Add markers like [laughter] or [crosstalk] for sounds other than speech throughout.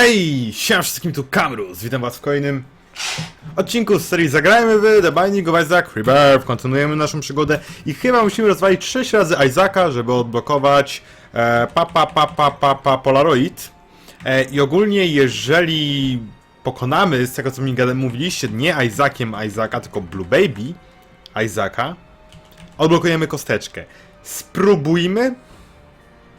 Hej, siema wszystkim, tu Kamrus, witam was w kolejnym odcinku z serii Zagrajmy w The Binding of Isaac Rebirth, kontynuujemy naszą przygodę i chyba musimy rozwalić 6 razy Isaaca, żeby odblokować e, pa, pa, pa, pa, pa, pa, Polaroid e, i ogólnie jeżeli pokonamy, z tego co mi mówiliście, nie Isaaciem Isaaca, tylko Blue Baby Isaaca, odblokujemy kosteczkę. Spróbujmy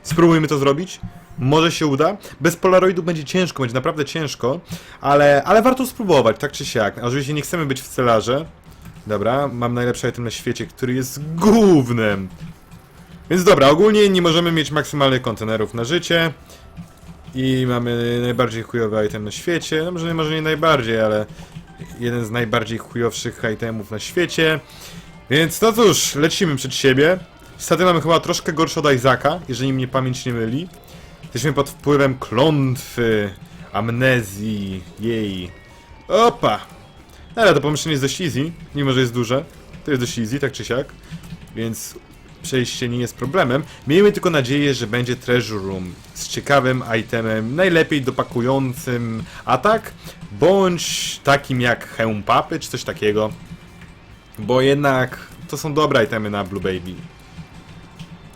Spróbujmy to zrobić. Może się uda. Bez Polaroidu będzie ciężko, będzie naprawdę ciężko, ale, ale warto spróbować, tak czy siak. A Oczywiście nie chcemy być w celarze. Dobra, mam najlepszy item na świecie, który jest głównym. Więc dobra, ogólnie nie możemy mieć maksymalnych kontenerów na życie. I mamy najbardziej chujowy item na świecie. No może nie, może nie najbardziej, ale jeden z najbardziej chujowszych itemów na świecie. Więc no cóż, lecimy przed siebie. Staty mamy chyba troszkę gorsze od Isaaca, jeżeli mnie pamięć nie myli. Jesteśmy pod wpływem klątwy, amnezji, jej. Opa! Ale to pomieszczenie jest dość easy, mimo że jest duże. To jest dość easy, tak czy siak. Więc przejście nie jest problemem. Miejmy tylko nadzieję, że będzie Treasure Room z ciekawym itemem, najlepiej dopakującym atak, bądź takim jak hełm papy, czy coś takiego. Bo jednak to są dobre itemy na Blue Baby.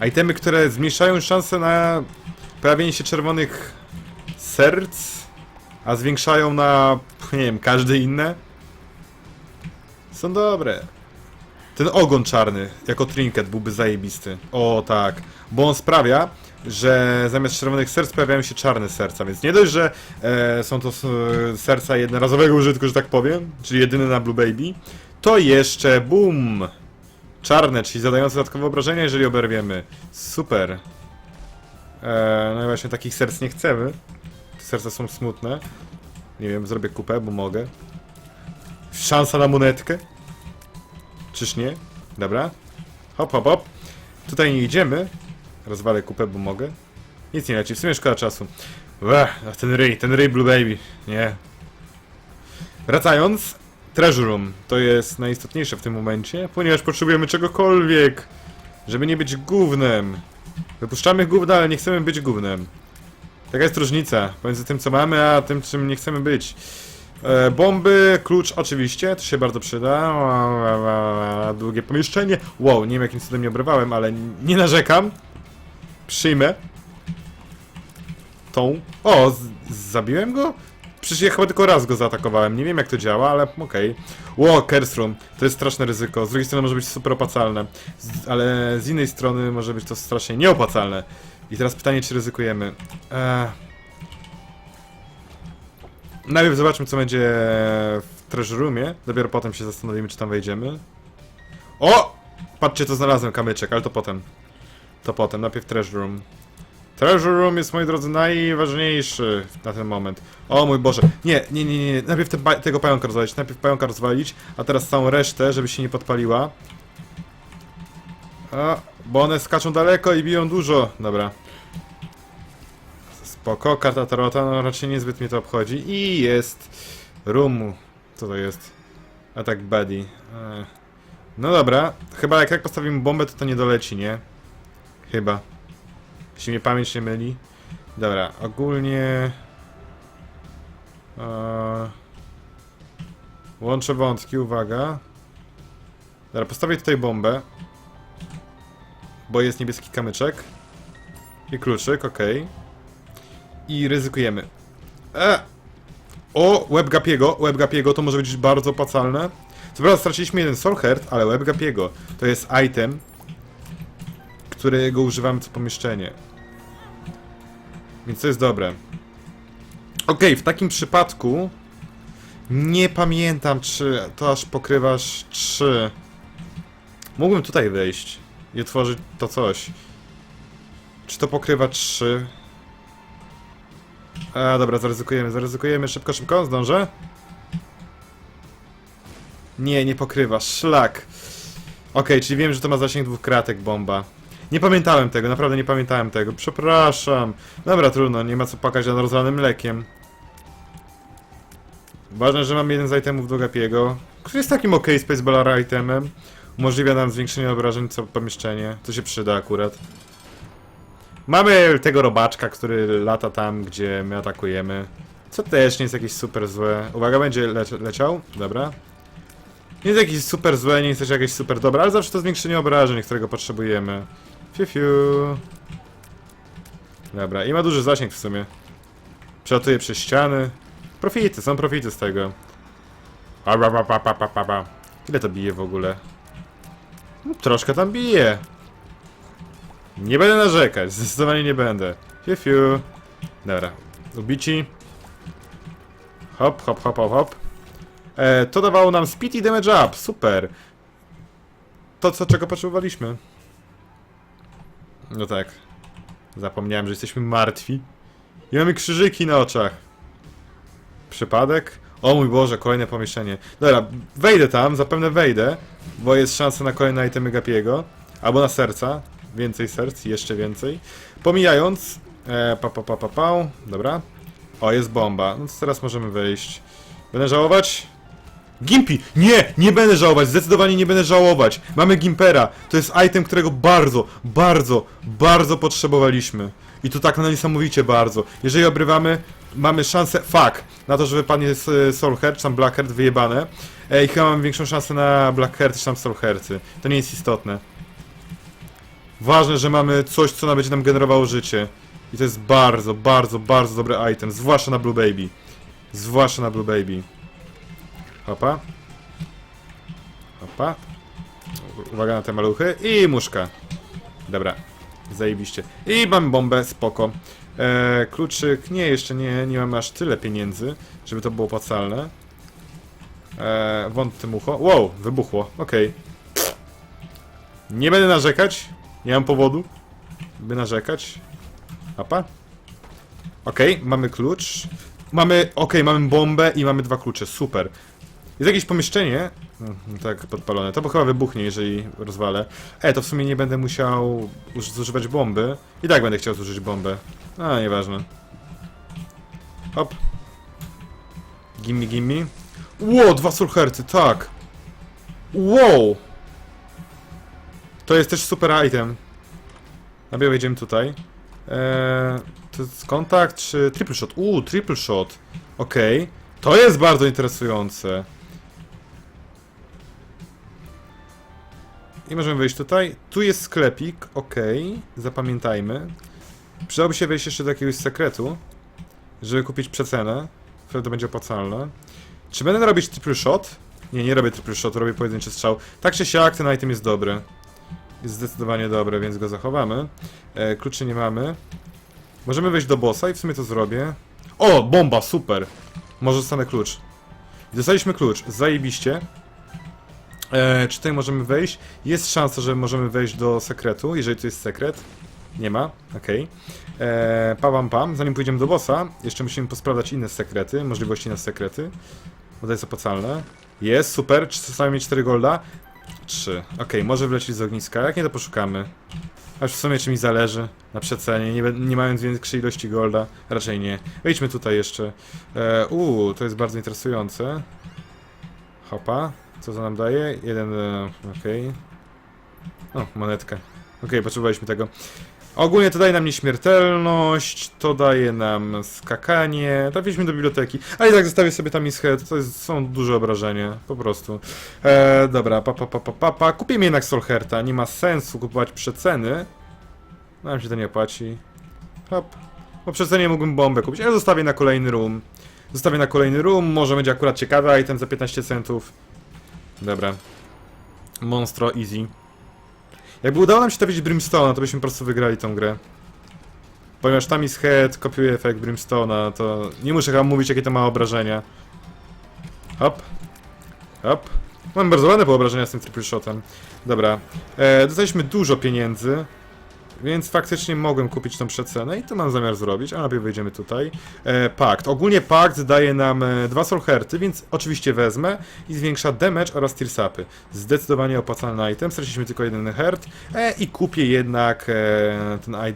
Itemy, które zmniejszają szanse na pojawienie się czerwonych serc, a zwiększają na, nie wiem, każde inne. Są dobre. Ten ogon czarny, jako trinket, byłby zajebisty. O tak, bo on sprawia, że zamiast czerwonych serc pojawiają się czarne serca, więc nie dość, że e, są to e, serca jednorazowego użytku, że tak powiem, czyli jedyne na Blue Baby, to jeszcze boom! Czarne, czyli zadające dodatkowe obrażenia, jeżeli oberwiemy. Super. Eee, no i właśnie takich serc nie chcemy. Te serca są smutne. Nie wiem, zrobię kupę, bo mogę. Szansa na monetkę. Czyż nie? Dobra. Hop, hop, hop. Tutaj nie idziemy. Rozwalę kupę, bo mogę. Nic nie leci, w sumie szkoda czasu. A ten ryj, ten ryj Blue Baby. Nie. Wracając, Treasure Room to jest najistotniejsze w tym momencie, ponieważ potrzebujemy czegokolwiek, żeby nie być gównem. Wypuszczamy gówna, ale nie chcemy być gównem. Taka jest różnica pomiędzy tym, co mamy, a tym, czym nie chcemy być. E, bomby, klucz oczywiście, to się bardzo przyda. Długie pomieszczenie. Wow, nie wiem jakim cudem nie obrywałem, ale nie narzekam. Przyjmę. Tą. O, zabiłem go? Przecież ja chyba tylko raz go zaatakowałem. Nie wiem jak to działa, ale okej. Ło, Kersrum. To jest straszne ryzyko. Z drugiej strony może być super opłacalne. Z, ale z innej strony może być to strasznie nieopłacalne. I teraz pytanie, czy ryzykujemy. Eee... Najpierw zobaczmy, co będzie w Treasure Roomie. Dopiero potem się zastanowimy, czy tam wejdziemy. O! Patrzcie, co znalazłem, kamyczek, ale to potem. To potem, najpierw Treasure Room. Treasure Room jest, moi drodzy, najważniejszy na ten moment. O mój Boże. Nie, nie, nie, nie. Najpierw te, tego pająka rozwalić. Najpierw pająka rozwalić, a teraz całą resztę, żeby się nie podpaliła. A, bo one skaczą daleko i biją dużo. Dobra. Spoko, karta Tarota, no raczej niezbyt mnie to obchodzi. I jest room. Co to jest? Attack Buddy. Ech. No dobra, chyba jak tak postawimy bombę, to to nie doleci, nie? Chyba. Jeśli mnie pamięć nie myli. Dobra, ogólnie... Eee, łączę wątki, uwaga. Dobra, postawię tutaj bombę. Bo jest niebieski kamyczek. I kluczyk, okej. I ryzykujemy. E! O, łeb Gapiego, łeb Gapiego to może być bardzo opłacalne. Co prawda straciliśmy jeden Soul Heart, ale łeb Gapiego to jest item, którego używamy co pomieszczenie. Więc to jest dobre. Okej, w takim przypadku nie pamiętam, czy to aż pokrywasz 3. Mógłbym tutaj wejść i otworzyć to coś. Czy to pokrywa 3? A, dobra, zaryzykujemy, zaryzykujemy. Szybko, szybko, zdążę? Nie, nie pokrywa. Szlak. Okej, czyli wiem, że to ma zasięg dwóch kratek bomba. Nie pamiętałem tego, naprawdę nie pamiętałem tego. Przepraszam. Dobra, trudno, nie ma co pakać nad rozlanym mlekiem. Ważne, że mam jeden z itemów do Gapiego, który jest takim ok Spaceballara itemem. Umożliwia nam zwiększenie obrażeń co pomieszczenie. To się przyda akurat. Mamy tego robaczka, który lata tam, gdzie my atakujemy. Co też nie jest jakieś super złe. Uwaga, będzie leci leciał. Dobra. Nie jest jakieś super złe, nie jest też jakieś super dobre, ale zawsze to zwiększenie obrażeń, którego potrzebujemy. Fiu, fiu. Dobra, i ma duży zasięg w sumie. Przelatuje przez ściany. Profity, są profity z tego. Pa, pa, pa, pa, pa, pa, pa. Ile to bije w ogóle? No, troszkę tam bije. Nie będę narzekać, [laughs] zdecydowanie nie będę. Fiu, fiu. Dobra, ubici. Hop, hop, hop, hop, hop. E, to dawało nam speed i damage up, super. To, co, czego potrzebowaliśmy. No tak. Zapomniałem, że jesteśmy martwi. I mamy krzyżyki na oczach. Przypadek? O mój Boże, kolejne pomieszczenie. Dobra, wejdę tam, zapewne wejdę, bo jest szansa na kolejne itemy Gapiego. Albo na serca. Więcej serc, jeszcze więcej. Pomijając... E, pa, pa, pa, pa, pa. Dobra. O, jest bomba. No to teraz możemy wejść. Będę żałować? Gimpy! Nie! Nie będę żałować! Zdecydowanie nie będę żałować! Mamy Gimpera! To jest item, którego bardzo, bardzo, bardzo potrzebowaliśmy. I to tak niesamowicie bardzo. Jeżeli obrywamy, mamy szansę, fuck, na to, że wypadnie s- Soulheart, czy tam Blackheart wyjebane. E, I chyba mamy większą szansę na Blackheart, czy tam Soulhearty. To nie jest istotne. Ważne, że mamy coś, co będzie nam generowało życie. I to jest bardzo, bardzo, bardzo dobry item. Zwłaszcza na Blue Baby. Zwłaszcza na Blue Baby. Hopa. Hopa. Uwaga na te maluchy. I muszka. Dobra. Zajebiście. I mam bombę, spoko. E, kluczyk, nie, jeszcze nie, nie mam aż tyle pieniędzy, żeby to było opłacalne. E, wątty mucho. Wow, wybuchło, okej. Nie będę narzekać, nie mam powodu, by narzekać. Apa. Okej, mamy klucz. Mamy, okej, mamy bombę i mamy dwa klucze, super. Jest jakieś pomieszczenie, Mhm, tak podpalone, to bo chyba wybuchnie, jeżeli rozwalę. E, to w sumie nie będę musiał uż- zużywać bomby. I tak będę chciał zużyć bombę. A, nieważne. Hop. Gimme, gimme. Ło, dwa sulherty, tak. Wow. To jest też super item. Najpierw wejdziemy tutaj. Eee, to jest kontakt czy triple shot? Uuu, triple shot. Okej. To jest bardzo interesujące. I możemy wejść tutaj. Tu jest sklepik, okej. Zapamiętajmy. Przydałoby się wejść jeszcze do jakiegoś sekretu, żeby kupić przecenę. Wtedy to będzie opłacalne. Czy będę robić triple shot? Nie, nie robię triple shot, robię pojedynczy strzał. Tak czy siak, ten item jest dobry. Jest zdecydowanie dobry, więc go zachowamy. E, kluczy nie mamy. Możemy wejść do bossa i w sumie to zrobię. O, bomba, super! Może dostanę klucz. Dostaliśmy klucz, zajebiście. E, czy tutaj możemy wejść? Jest szansa, że możemy wejść do sekretu, jeżeli tu jest sekret. Nie ma, okej. Okay. Pam, pam. Zanim pójdziemy do bossa, jeszcze musimy posprawdzać inne sekrety, możliwości na sekrety. Bo to jest opłacalne. Jest, super. Czy zostawiamy mieć 4 golda? 3. Okej, może wlecieć z ogniska. Jak nie, to poszukamy. Aż w sumie czy mi zależy na przecenie, nie, nie mając większej ilości golda. Raczej nie. Wejdźmy tutaj jeszcze. E, Uuu, to jest bardzo interesujące. Hopa. Co to nam daje? Jeden, e, okej. O, monetkę. Okej, potrzebowaliśmy tego. Ogólnie to daje nam nieśmiertelność, to daje nam skakanie, trafiliśmy do biblioteki, ale i tak zostawię sobie tam Miss Head, to jest, są duże obrażenia, po prostu. E, dobra, pa, pa, pa, pa, pa, pa. Kupimy jednak Solherta, nie ma sensu kupować przeceny. Nam się to nie opłaci. Hop. Bo przecenie mógłbym bombę kupić, ale zostawię na kolejny room. Zostawię na kolejny room, może będzie akurat ciekawy item za 15 centów. Dobra. Monstro easy. Jakby udało nam się trafić Brimstone'a, to byśmy po prostu wygrali tą grę. Ponieważ tam jest head, kopiuje efekt Brimstone'a, to nie muszę chyba mówić jakie to ma obrażenia. Hop. Hop. Mam bardzo ładne poobrażenia z tym triple shotem. Dobra. E, dostaliśmy dużo pieniędzy. Więc faktycznie mogłem kupić tą przecenę i to mam zamiar zrobić, a najpierw wejdziemy tutaj. E, pakt. Ogólnie pakt daje nam e, dwa soulherty, więc oczywiście wezmę i zwiększa damage oraz tearsapy. Zdecydowanie opłacalny item, straciliśmy tylko jeden hert e, i kupię jednak e, ten e,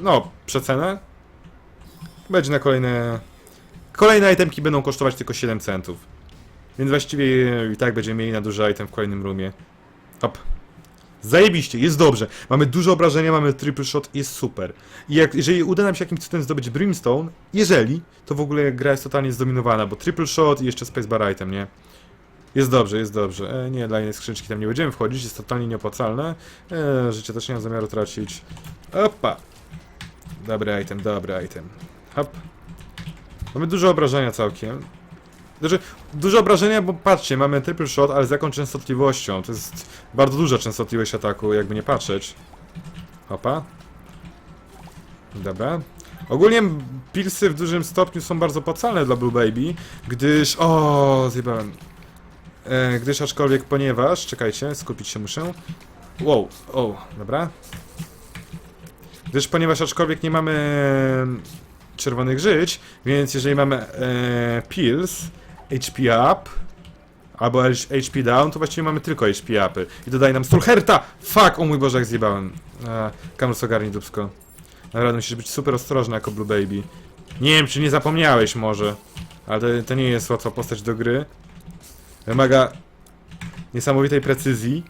no, przecenę. Będzie na kolejne... Kolejne itemki będą kosztować tylko 7 centów. Więc właściwie i tak będziemy mieli na duży item w kolejnym roomie. Hop. Zajebiście, jest dobrze. Mamy dużo obrażenia, mamy triple shot, jest super. I jak, jeżeli uda nam się jakimś cudem zdobyć Brimstone, jeżeli, to w ogóle gra jest totalnie zdominowana, bo triple shot i jeszcze spacebar item, nie? Jest dobrze, jest dobrze. E, nie, dla innej skrzyneczki tam nie będziemy wchodzić, jest totalnie nieopłacalne. E, życie też nie mam zamiaru tracić. Opa! Dobry item, dobry item. Hop. Mamy dużo obrażenia całkiem. Znaczy, dużo obrażenia, bo patrzcie, mamy triple shot, ale z jaką częstotliwością? To jest bardzo duża częstotliwość ataku, jakby nie patrzeć. Hopa. Dobra. Ogólnie pilsy w dużym stopniu są bardzo opłacalne dla Blue Baby, gdyż... O, zjebałem. E, gdyż aczkolwiek, ponieważ... Czekajcie, skupić się muszę. Wow, o, dobra. Gdyż ponieważ aczkolwiek nie mamy czerwonych żyć, więc jeżeli mamy e, pills, HP up, albo HP down, to właściwie mamy tylko HP upy. I dodaje nam Stolherta! Fuck! O mój Boże, jak zjebałem. A, Kamrus ogarnij dupsko. Naprawdę musisz być super ostrożny jako Blue Baby. Nie wiem, czy nie zapomniałeś może, ale to, to nie jest łatwa postać do gry. Wymaga niesamowitej precyzji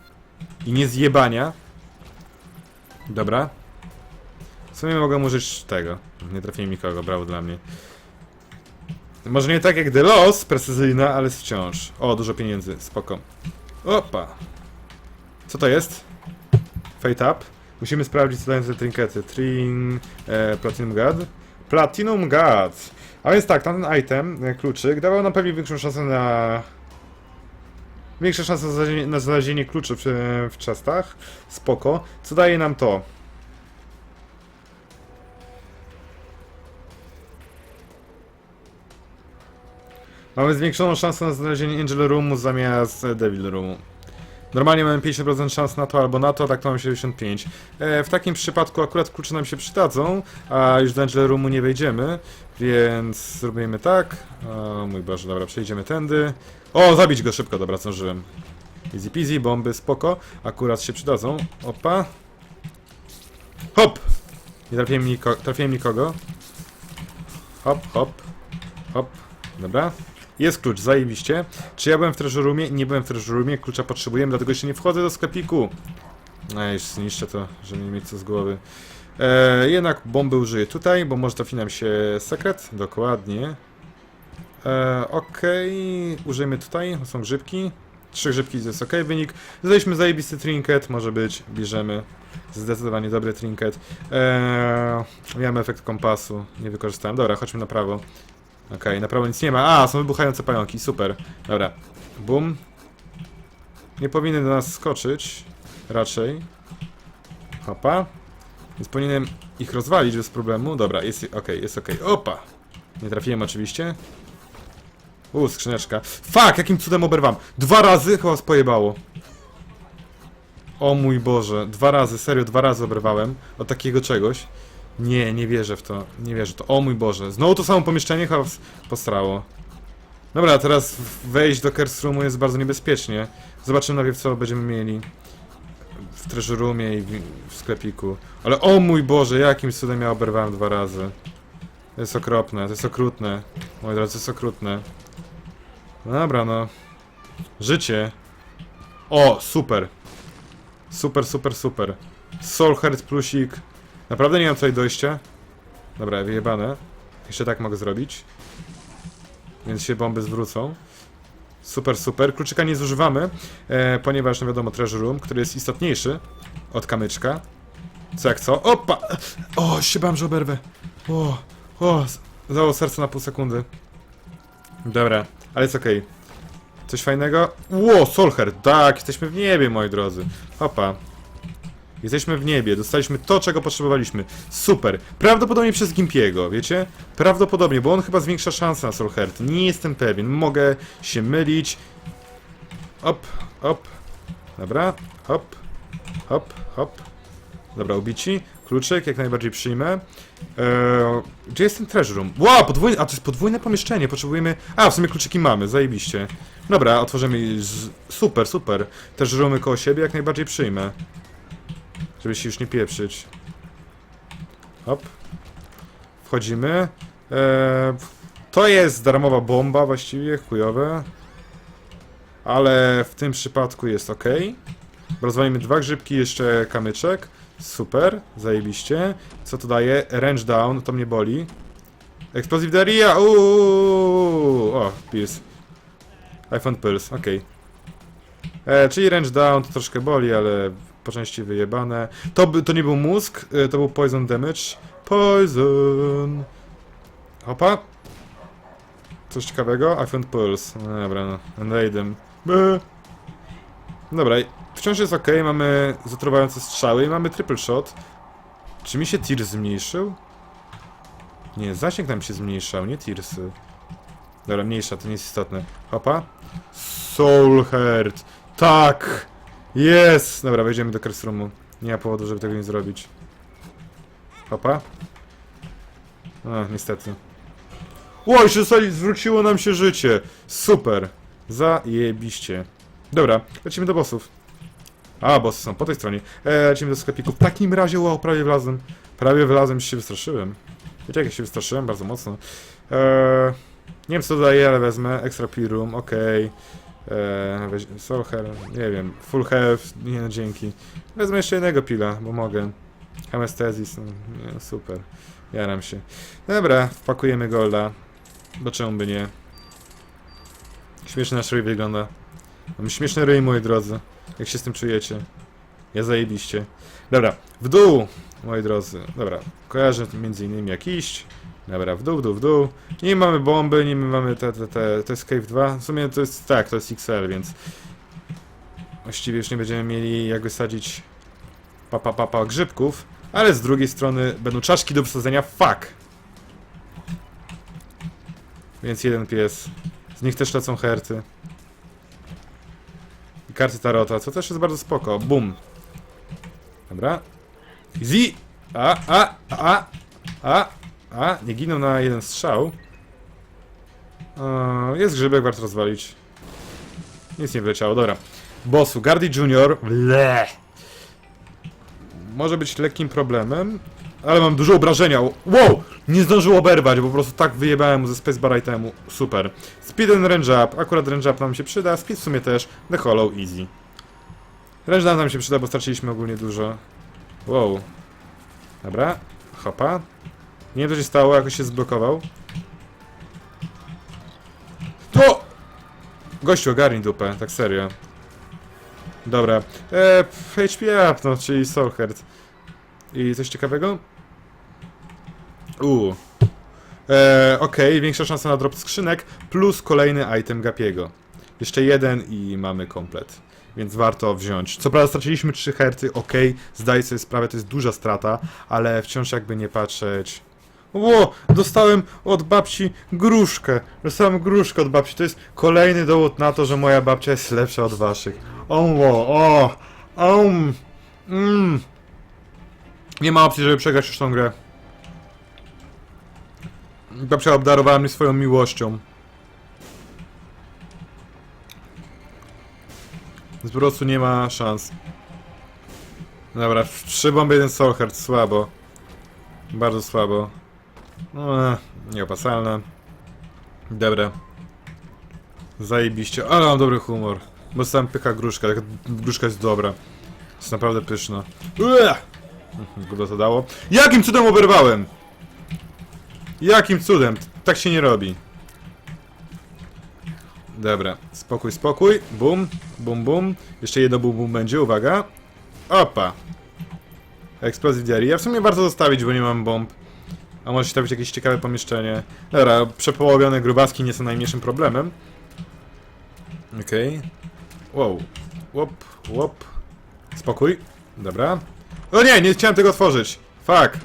i niezjebania. Dobra. W sumie mogę użyć tego. Nie trafiłem nikogo, brawo dla mnie. Może nie tak jak The Lost, precyzyjna, ale wciąż. O, dużo pieniędzy, spoko. Opa. Co to jest? Fate Up. Musimy sprawdzić, co dają te trinkety. Trin... E, Platinum God. Platinum God. A więc tak, tamten item, e, kluczyk, dawał nam pewnie większą szansę na... Większe szanse na znalezienie, na znalezienie kluczy w, w chestach. Spoko. Co daje nam to? Mamy zwiększoną szansę na znalezienie Angel Roomu zamiast Devil Roomu. Normalnie mamy 50% szans na to albo na to, a tak to mamy 75. E, w takim przypadku akurat klucze nam się przydadzą, a już do Angel Roomu nie wejdziemy, więc zrobimy tak. O mój Boże, dobra, przejdziemy tędy. O, zabić go szybko, dobra, zdążyłem. Easy peasy, bomby, spoko. Akurat się przydadzą. Opa. Hop! Nie trafiłem, niko trafiłem nikogo. Hop, hop, hop. Dobra. Jest klucz, zajebiście. Czy ja byłem w treasure roomie? Nie byłem w treasure roomie, klucza potrzebujemy, dlatego jeszcze nie wchodzę do sklepiku. No już zniszczę to, żeby nie mieć co z głowy. E, jednak bomby użyję tutaj, bo może trafi nam się sekret. Dokładnie. E, Okej, użyjmy tutaj, są grzybki. Trzy grzybki to jest ok wynik. Zdaliśmy zajebisty trinket, może być, bierzemy. Zdecydowanie dobry trinket. Eee, miałem efekt kompasu, nie wykorzystałem. Dobra, chodźmy na prawo. Okej, na prawo nic nie ma. A, są wybuchające pająki, super. Dobra, bum. Nie powinny do nas skoczyć, raczej. Hopa. Więc powinienem ich rozwalić bez problemu. Dobra, jest okej, jest okej. Opa! Nie trafiłem oczywiście. U, skrzyneczka. Fuck, jakim cudem oberwam. Dwa razy chyba was pojebało. O mój Boże, dwa razy, serio, dwa razy oberwałem od takiego czegoś. Nie, nie wierzę w to, nie wierzę w to. O mój Boże, znowu to samo pomieszczenie chyba postrało. Dobra, teraz wejść do Curse Roomu jest bardzo niebezpiecznie. Zobaczymy najpierw co będziemy mieli w Treasure Roomie i w sklepiku. Ale o mój Boże, jakim cudem ja oberwałem dwa razy. To jest okropne, to jest okrutne. Moi drodzy, to jest okrutne. No dobra, no. Życie. O, super. Super, super, super. Soul Heart plusik. Naprawdę nie mam tutaj dojścia. Dobra, wyjebane. Jeszcze tak mogę zrobić. Więc się bomby zwrócą. Super, super. Kluczyka nie zużywamy, e, ponieważ, no wiadomo, Treasure Room, który jest istotniejszy od kamyczka. Co jak co? Opa! O, się bałem, że oberwę. O, o, zało serce na pół sekundy. Dobra, ale jest okej. Coś fajnego? Ło, Solher, tak, jesteśmy w niebie, moi drodzy. Opa. Jesteśmy w niebie, dostaliśmy to, czego potrzebowaliśmy. Super. Prawdopodobnie przez Gimpiego, wiecie? Prawdopodobnie, bo on chyba zwiększa szanse na Solhert. Nie jestem pewien, mogę się mylić. Op, op. Dobra, hop, hop, hop. Dobra, ubici. Kluczyk, jak najbardziej przyjmę. Eee, gdzie jest ten treasure room? Wow, podwójne, a to jest podwójne pomieszczenie, potrzebujemy... A, w sumie kluczyki mamy, zajebiście. Dobra, otworzymy... z- Super, super. Treasure roomy koło siebie, jak najbardziej przyjmę. Żeby się już nie pieprzyć. Hop. Wchodzimy. Eee, to jest darmowa bomba właściwie, chujowe. Ale w tym przypadku jest ok. Rozwalimy dwa grzybki, jeszcze kamyczek. Super, zajebiście. Co to daje? Range down, to mnie boli. Explosive Daria! Uuuu! O, Pierce. iPhone Pulse, okej. E, czyli range down to troszkę boli, ale po części wyjebane. To, to nie był mózg, e, to był poison damage. Poison! Hopa. Coś ciekawego? iPhone Pulse. No dobra, no. Unraidem. By. Dobra, i wciąż jest ok, mamy zatruwające strzały i mamy triple shot. Czy mi się tir zmniejszył? Nie, zasięg nam się zmniejszał, nie tirsy. Dobra, mniejsza, to nie jest istotne. Hopa. Soul Heart. Tak! Jest! Dobra, wejdziemy do curse roomu. Nie ma powodu, żeby tego nie zrobić. Hopa. A, niestety. Oj, że zostali- zwróciło nam się życie. Super. Zajebiście. Dobra, lecimy do bossów. A, bossy są po tej stronie. E, lecimy do sklepiku. W takim razie, wow, prawie wlazłem. Prawie wlazłem, się wystraszyłem. Wiecie, jak ja się wystraszyłem? Bardzo mocno. E, nie wiem, co daje, ale wezmę. Extra Pirum, okej. Eee, Health, nie wiem, Full Health, nie no, dzięki. Wezmę jeszcze jednego pila, bo mogę. Hemestezis, no, nie, super. Jaram się. Dobra, wpakujemy golda. Bo czemu by nie? Śmieszny nasz ryj wygląda. Mam śmieszny ryj, moi drodzy. Jak się z tym czujecie? Ja zajebiście. Dobra, w dół, moi drodzy. Dobra, kojarzę między innymi jak iść. Dobra, w dół, w dół, w dół. Nie mamy bomby, nie mamy te, te, te, to jest Cave 2. W sumie to jest, tak, to jest XL, więc właściwie już nie będziemy mieli jak wysadzić pa, pa, pa, grzybków, ale z drugiej strony będą czaszki do wsadzenia, fuck! Więc jeden pies. Z nich też lecą herty. I karty tarota, co też jest bardzo spoko. Bum. Dobra. Easy! A, a, a, a, a, nie giną na jeden strzał. O, jest grzybek, warto rozwalić. Nic nie wleciało, dobra. Bossu, Gardy Junior. Le. Może być lekkim problemem, ale mam dużo obrażenia. Wow! Nie zdążył oberwać, bo po prostu tak wyjebałem mu ze Spacebar itemu. Super. Speed and Range Up. Akurat Range Up nam się przyda. Speed w sumie też. The Hollow Easy. Range Down nam się przyda, bo straciliśmy ogólnie dużo. Wow. Dobra. Hopa. Nie wiem co się stało, jakoś się zblokował. To! Gościu, ogarnij dupę, tak serio. Dobra. Eee, HP up, no, czyli Soul Heart. I coś ciekawego? Uuu. Eee, okej, większa szansa na drop skrzynek, plus kolejny item Gapiego. Jeszcze jeden i mamy komplet. Więc warto wziąć. Co prawda straciliśmy 3 herty, okej, zdaję sobie sprawę, to jest duża strata, ale wciąż jakby nie patrzeć... Ło, dostałem od babci gruszkę. Dostałem gruszkę od babci. To jest kolejny dowód na to, że moja babcia jest lepsza od waszych. O, o, o, um, mm. Nie ma opcji, żeby przegrać już tą grę. Babcia obdarowała mnie swoją miłością. Po prostu nie ma szans. Dobra, trzy bomby, jeden Soul Heart, słabo. Bardzo słabo. No, nieopasalne. Dobra. Zajebiście. Ale mam dobry humor. Bo sam pycha gruszka, taka gruszka jest dobra. Jest naprawdę pyszna. Ua! Gówno to dało. Jakim cudem oberwałem? Jakim cudem? Tak się nie robi. Dobra, spokój, spokój. Bum, bum, bum. Jeszcze jedno bum, bum będzie, uwaga. Opa. Explosive Diary. Ja w sumie warto zostawić, bo nie mam bomb. A może się trafić jakieś ciekawe pomieszczenie. Dobra, przepołowione grubaski nie są najmniejszym problemem. Okej. Wow. Łop, łop. Spokój. Dobra. O nie, nie chciałem tego otworzyć. Fuck.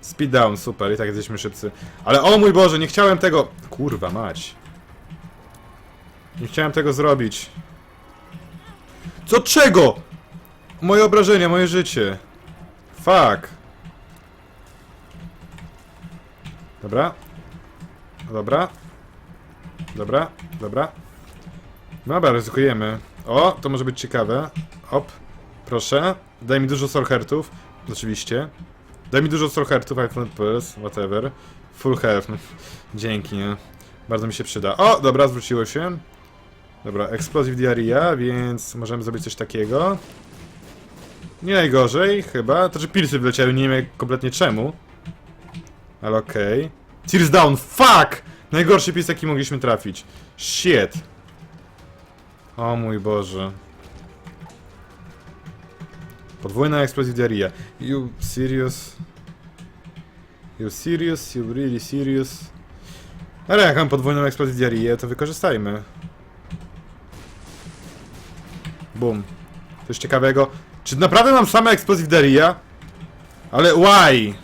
Speed down, super, i tak jesteśmy szybcy. Ale o mój Boże, nie chciałem tego... Kurwa mać. Nie chciałem tego zrobić. Co czego? Moje obrażenia, moje życie. Fuck. Dobra. Dobra. Dobra, dobra. Dobra, ryzykujemy. O, to może być ciekawe. Hop. Proszę. Daj mi dużo soul heartów. Oczywiście. Daj mi dużo soul heartów, iPhone Plus, whatever. Full health. [laughs] Dzięki, nie? Bardzo mi się przyda. O, dobra, zwróciło się. Dobra, Explosive Diarrhea, więc możemy zrobić coś takiego. Nie najgorzej, chyba. To, że pilsy wleciały, nie wiem kompletnie czemu. Ale okej. Tears down, fuck! Najgorszy pies, jaki mogliśmy trafić. Shit. O mój Boże. Podwójna eksplozja diarrhea. You serious? You serious? You really serious? Ale jak mam podwójną eksplozję diarrhea, to wykorzystajmy. Bum. Coś ciekawego. Czy naprawdę mam same eksplozji diarrhea? Ale why?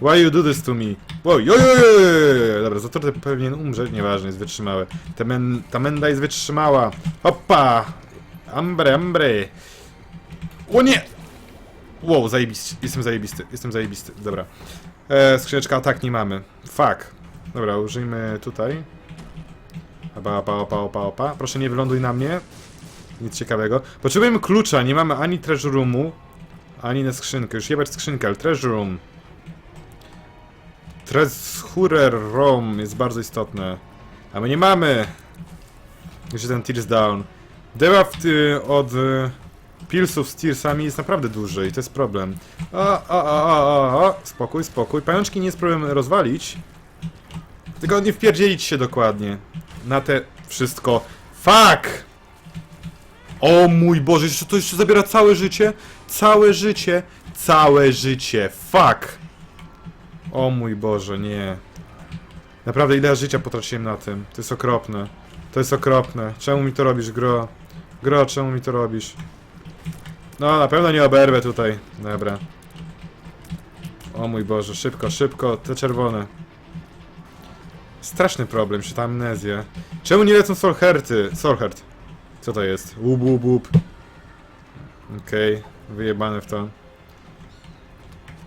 Why you do this to me? Wow, jo, jo, jo, jo, jo. Dobra, zatruty powinien umrzeć, nieważne, jest wytrzymały. Ta, men, ta menda jest wytrzymała. Hoppa! Ambre, ambre. O nie! Wow, zajebiście. Jestem zajebisty, jestem zajebisty. Dobra. E, skrzyneczka atak nie mamy. Fuck. Dobra, użyjmy tutaj. Opa, opa, opa, opa, opa. Proszę nie wyląduj na mnie. Nic ciekawego. Potrzebujemy klucza, nie mamy ani treasure roomu, ani na skrzynkę. Już jebać skrzynkę, ale treasure room. Treasure room jest bardzo istotne. A my nie mamy. Jeszcze ten Tears Down. Debuff y, od y, pilsów z Tearsami jest naprawdę duży i to jest problem. O, o, o, o, o. Spokój, spokój. Pajączki nie jest problem rozwalić. Tylko nie wpierdzielić się dokładnie. Na te wszystko. Fuck! O mój Boże, jeszcze to jeszcze zabiera całe życie? Całe życie, całe życie. Fuck! O mój Boże, nie. Naprawdę ile życia potraciłem na tym. To jest okropne. To jest okropne. Czemu mi to robisz, gro? Gro, czemu mi to robisz? No, na pewno nie oberwę tutaj. Dobra. O mój Boże, szybko, szybko, te czerwone. Straszny problem, czy ta amnezja. Czemu nie lecą Solherty? Solhert. Co to jest? Łup, łup, łup. Okej, wyjebane w to.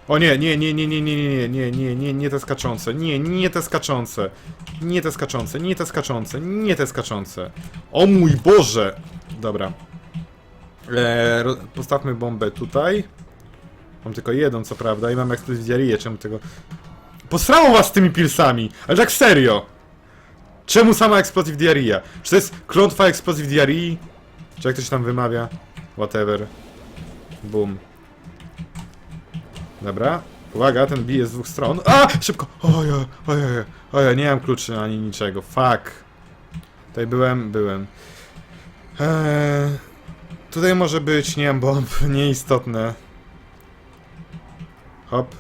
O nie, nie, nie, nie, nie, nie, nie, nie, nie, nie, nie te skaczące. Nie, nie te skaczące. Nie te skaczące, nie te skaczące, nie te skaczące. O mój Boże! Dobra. Eee, postawmy bombę tutaj. Mam tylko jedną, co prawda, i mam eksplozję czemu tego... Posrało was z tymi pilsami! Ale tak serio! Czemu sama Explosive Diarrhea? Czy to jest klątwa Explosive Diarrhea? Czy jak to się tam wymawia? Whatever. Boom. Dobra. Uwaga, ten bije z dwóch stron. A! Szybko! Ojo, ojo, ojo, nie mam kluczy ani niczego. Fuck. Tutaj byłem, byłem. Eee, tutaj może być, nie mam bomb, [laughs] nieistotne. Hop.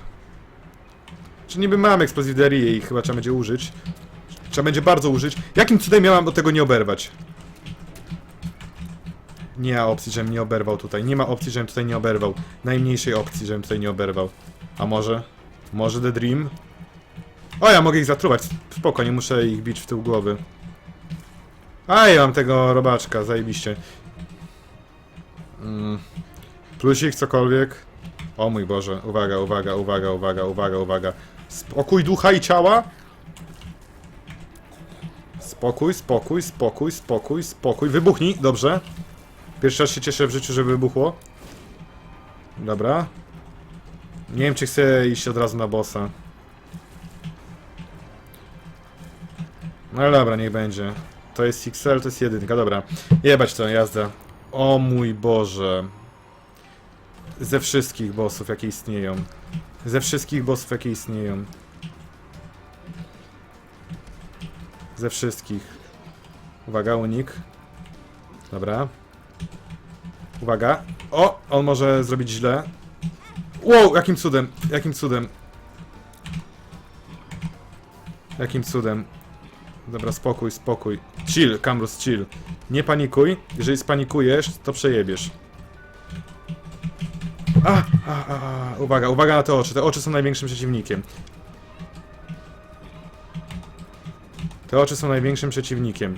Czy niby mam Diarrhea i chyba trzeba będzie użyć. Trzeba będzie bardzo użyć. Jakim cudem miałam do tego nie oberwać? Nie ma opcji, żebym nie oberwał tutaj. Nie ma opcji, żebym tutaj nie oberwał. Najmniejszej opcji, żebym tutaj nie oberwał. A może? Może The Dream? O, ja mogę ich zatruwać. Spoko, nie muszę ich bić w tył głowy. A, ja mam tego robaczka, zajebiście. Mm. Plusik, cokolwiek. O mój Boże, uwaga, uwaga, uwaga, uwaga, uwaga, uwaga. Spokój ducha i ciała. Spokój, spokój, spokój, spokój, spokój. Wybuchnij, dobrze. Pierwszy raz się cieszę w życiu, że wybuchło. Dobra. Nie wiem, czy chcę iść od razu na bossa. No dobra, niech będzie. To jest XL, to jest jedynka, dobra. Jebać to, jazda. O mój Boże. Ze wszystkich bossów, jakie istnieją. Ze wszystkich bossów, jakie istnieją. Ze wszystkich. Uwaga, unik. Dobra. Uwaga. O! On może zrobić źle. Wow! Jakim cudem? Jakim cudem? Jakim cudem? Dobra, spokój, spokój. Chill, Kamrus, chill. Nie panikuj. Jeżeli spanikujesz, to przejebiesz. A, a, a, uwaga, uwaga na te oczy. Te oczy są największym przeciwnikiem. Te oczy są największym przeciwnikiem.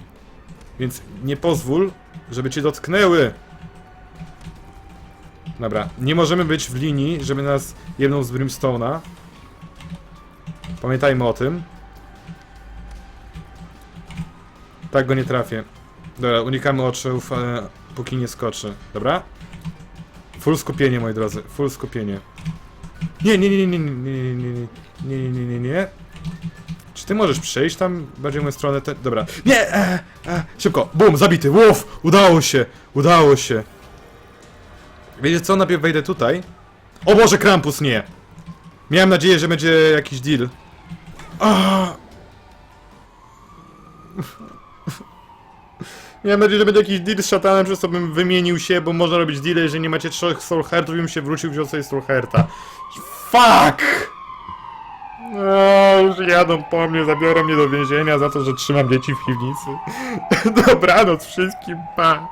Więc nie pozwól, żeby cię dotknęły. Dobra, nie możemy być w linii, żeby nas jedną z Brimstone'a. Pamiętajmy o tym. Tak go nie trafię. Dobra, unikamy oczów, e, póki nie skoczy. Dobra? Full skupienie, moi drodzy, full skupienie. Nie, nie, nie, nie, nie, nie, nie, nie, nie, nie, nie, nie, nie. Czy ty możesz przejść tam bardziej w moją stronę? Te... Dobra. Nie! E, e, szybko! Bum! Zabity! Łów! Udało się! Udało się! Wiecie co, najpierw wejdę tutaj. O Boże, Krampus, nie! Miałem nadzieję, że będzie jakiś deal. Ah. [laughs] Miałem nadzieję, że będzie jakiś deal z szatanem, przez co bym wymienił się, bo można robić deal, jeżeli nie macie trzech soul heartów i bym się wrócił, wziął sobie soul hearta. Fuck! No, już jadą po mnie, zabiorą mnie do więzienia za to, że trzymam dzieci w piwnicy. [laughs] Dobranoc wszystkim, pa!